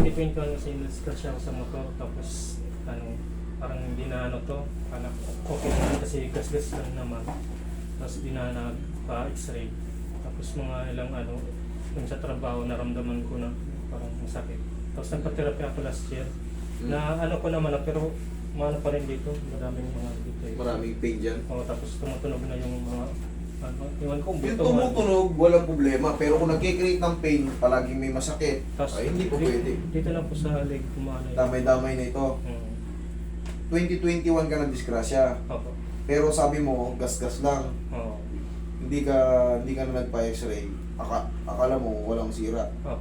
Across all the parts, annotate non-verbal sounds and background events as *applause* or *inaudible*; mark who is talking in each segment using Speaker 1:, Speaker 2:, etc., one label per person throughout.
Speaker 1: 2021 kasi na-scratch ako sa motor tapos ano parang hindi na ano to anak okay naman kasi gas-gas lang naman tapos di na nagpa-x-ray tapos mga ilang ano yung sa trabaho naramdaman ko na parang masakit tapos nagpa-therapy ako last year
Speaker 2: Mm.
Speaker 1: na ano ko naman na pero maano pa rin dito maraming mga dito eh.
Speaker 2: Maraming pain dyan.
Speaker 1: Oo, tapos tumutunog na yung mga ano, iwan ko
Speaker 2: Yung
Speaker 1: buto.
Speaker 2: tumutunog, walang problema. Pero kung nagkikreate ng pain, palaging may masakit,
Speaker 1: Tapos,
Speaker 2: ay hindi po
Speaker 1: di-
Speaker 2: pwede.
Speaker 1: Dito lang po sa leg kumano.
Speaker 2: Damay-damay na ito.
Speaker 1: Mm.
Speaker 2: 2021 ka na disgrasya.
Speaker 1: Opo.
Speaker 2: Pero sabi mo, gas-gas lang.
Speaker 1: Oo.
Speaker 2: Hindi ka hindi ka na nagpa-x-ray. Aka, akala mo walang sira.
Speaker 1: Opo.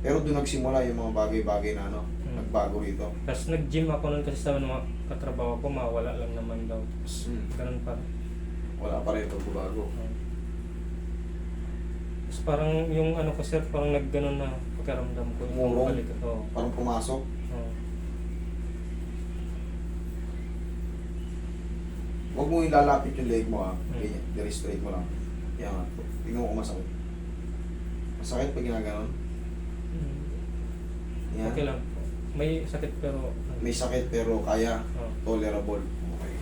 Speaker 2: Pero doon nagsimula yung mga bagay-bagay na ano,
Speaker 1: Hmm.
Speaker 2: nagbago rito.
Speaker 1: Tapos nag-gym ako nun kasi sa mga katrabaho ko, mawala lang naman daw. Tapos
Speaker 2: Mm.
Speaker 1: ganun pa.
Speaker 2: Wala pa rin pagbabago.
Speaker 1: Oo. Tapos parang yung ano ko sir, parang nagganon na pakiramdam ko. yung
Speaker 2: Umurong?
Speaker 1: balik. Oo.
Speaker 2: Parang pumasok.
Speaker 1: Oo.
Speaker 2: Huwag mo ilalapit yung leg mo ha.
Speaker 1: Hmm.
Speaker 2: Ganyan, very straight mo lang. Yan nga. Tingnan mo kung masakit. Masakit pag ginaganon.
Speaker 1: Mm.
Speaker 2: Yan.
Speaker 1: Okay lang. May sakit pero...
Speaker 2: May sakit pero kaya.
Speaker 1: Oo.
Speaker 2: Tolerable. Okay.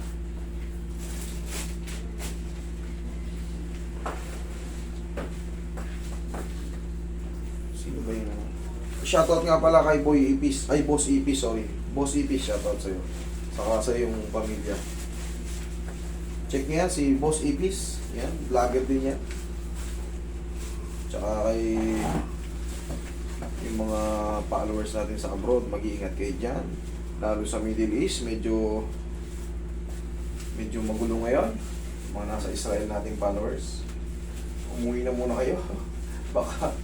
Speaker 2: Sino ba yun? ano? Shoutout nga pala kay Boy Ipis. Ay, Boss Ipis, sorry. Boss Ipis, shoutout sa'yo. Saka sa iyong pamilya. Check niya yan, si Boss Ipis. Yan, vlogger din yan. Tsaka kay yung mga followers natin sa abroad, mag-iingat kayo dyan. Lalo sa Middle East, medyo medyo magulo ngayon. Mga nasa Israel nating followers. Umuwi na muna kayo. *laughs* Baka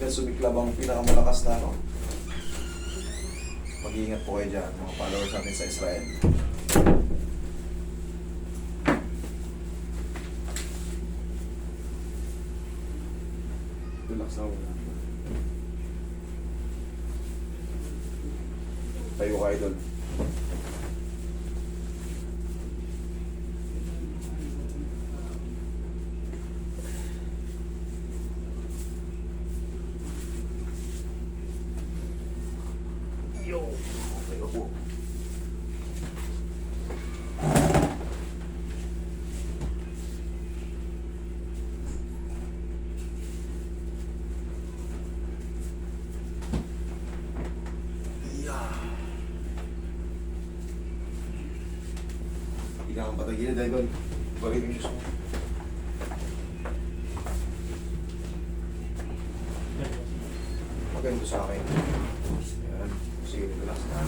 Speaker 2: biglang sumiklab ang pinakamalakas na ano. Mag-iingat po kayo dyan, mga followers natin sa Israel. Relax na muna. Tayo ka, idol. Yo! Tayo po. Yeah. Hindi ka kang patagilid, idol. Balik yung shoes mo. Maganda sa akin. Yan. Sige, relax na.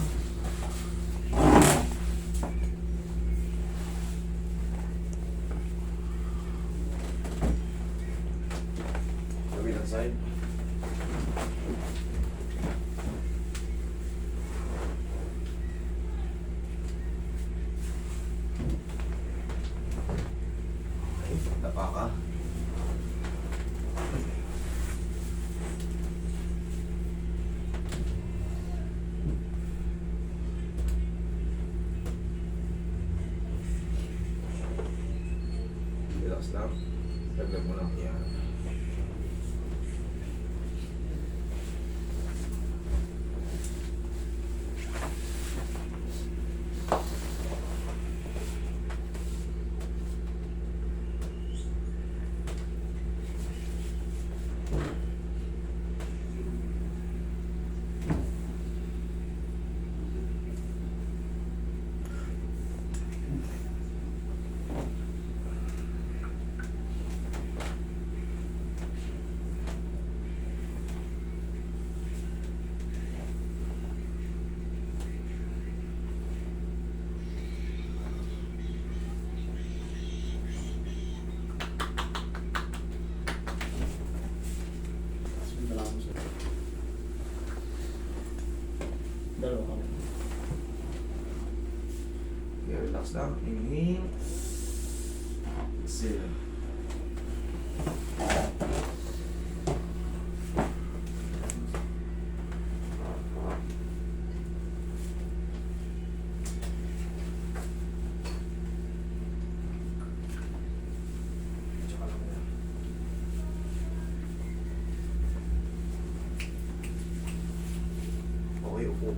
Speaker 2: Kabilang side. Okay, tapa ka. Lang. Dagdag mo. Yan.
Speaker 1: Dalawa kami.
Speaker 2: Okay, relax lang. Inhale. Exhale. Tsaka lang yan. upo.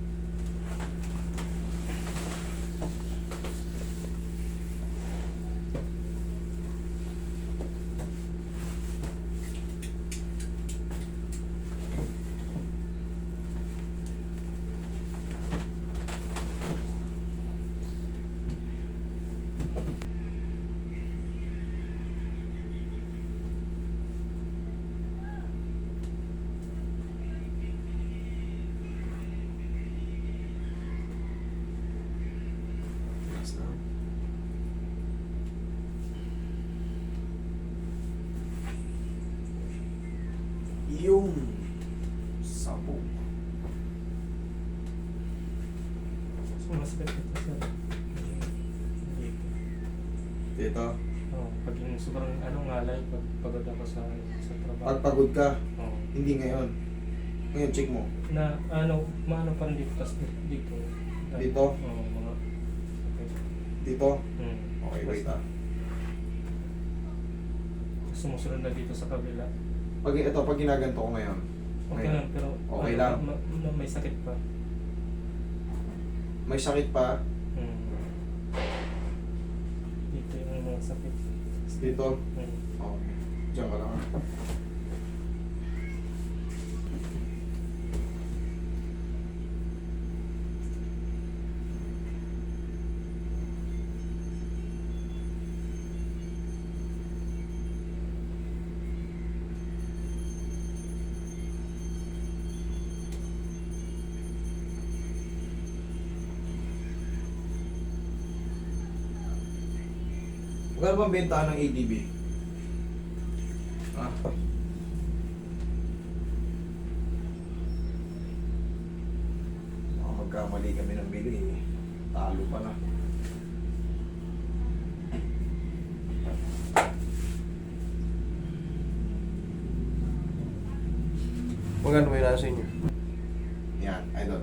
Speaker 2: Relax na. Yung sabog.
Speaker 1: Sumasakit ito sir. Dito.
Speaker 2: Dito,
Speaker 1: Oh, pag yung sobrang ano ngalay, pag pagod ako sa, sa trabaho.
Speaker 2: pag pagod ka,
Speaker 1: Oo.
Speaker 2: hindi ngayon. Ngayon, check mo.
Speaker 1: na ano, maano pa rin dito, tas dito. dito. Oo, mga, okay.
Speaker 2: Dito.
Speaker 1: Hmm.
Speaker 2: Okay, wait ah.
Speaker 1: Sumusunod na dito sa kabila.
Speaker 2: Pag ito, pag ginaganto ko ngayon.
Speaker 1: Okay lang, pero
Speaker 2: Okay lang.
Speaker 1: ma- ma- may sakit pa.
Speaker 2: May sakit pa.
Speaker 1: Hmm. Dito yung mga sakit.
Speaker 2: Dito.
Speaker 1: Hmm.
Speaker 2: Okay. Diyan ka lang. Magkano bang benta ng ADB? Ah. Baka magkamali kami ng bili eh. Talo pa na.
Speaker 3: Magkano may nasa inyo?
Speaker 2: Yan, idol.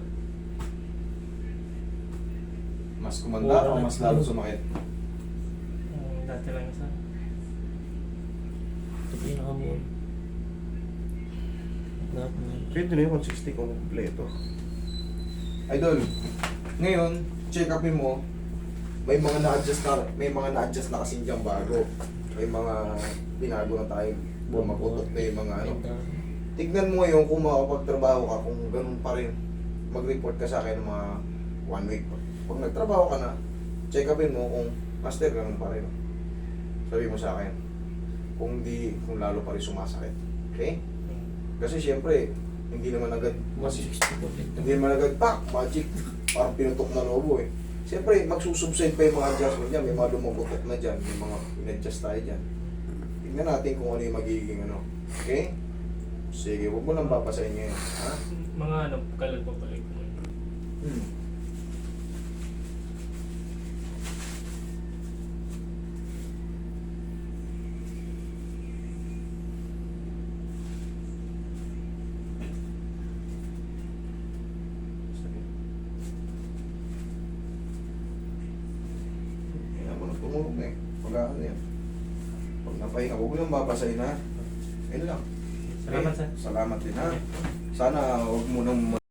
Speaker 2: Mas kumanda o mas lalo sumakit?
Speaker 1: Hmm, dati lang isa.
Speaker 3: Ito pinakamuon. Na.
Speaker 2: Pwede na yung 160 kung kompleto. Idol, ngayon, check upin mo, may mga na-adjust na, may mga na-adjust na kasing dyan bago. May mga binago na tayo, bumakutot na yung mga ano. Tignan mo ngayon kung makapagtrabaho ka, kung ganun pa rin, mag-report ka sa akin ng mga one week. Pag nagtrabaho ka na, check upin mo kung master ganun pa rin. Sabi mo sa akin, kung di, kung lalo pa rin sumasakit. Okay? Kasi siyempre, hindi naman agad, kasi
Speaker 3: 160 po dito.
Speaker 2: hindi naman agad, pak, magic, parang pinutok na lobo eh. Siyempre, magsusubside pa yung mga adjustment niya, may mga lumubutok na dyan, may mga in-adjust tayo dyan. Tingnan natin kung ano yung magiging ano. Okay? Sige, huwag mo nang papasahin ngayon. Ha?
Speaker 1: Mga ano, kailan pa balik ko.
Speaker 2: Hmm. Sige. Kaya mo na tumulog na eh. Pag ano yan. Pag napahinga, huwag mo nang papasahin ha. Ayun lang.
Speaker 1: Salamat sir.
Speaker 2: Salamat din ha. Sana huwag mo nang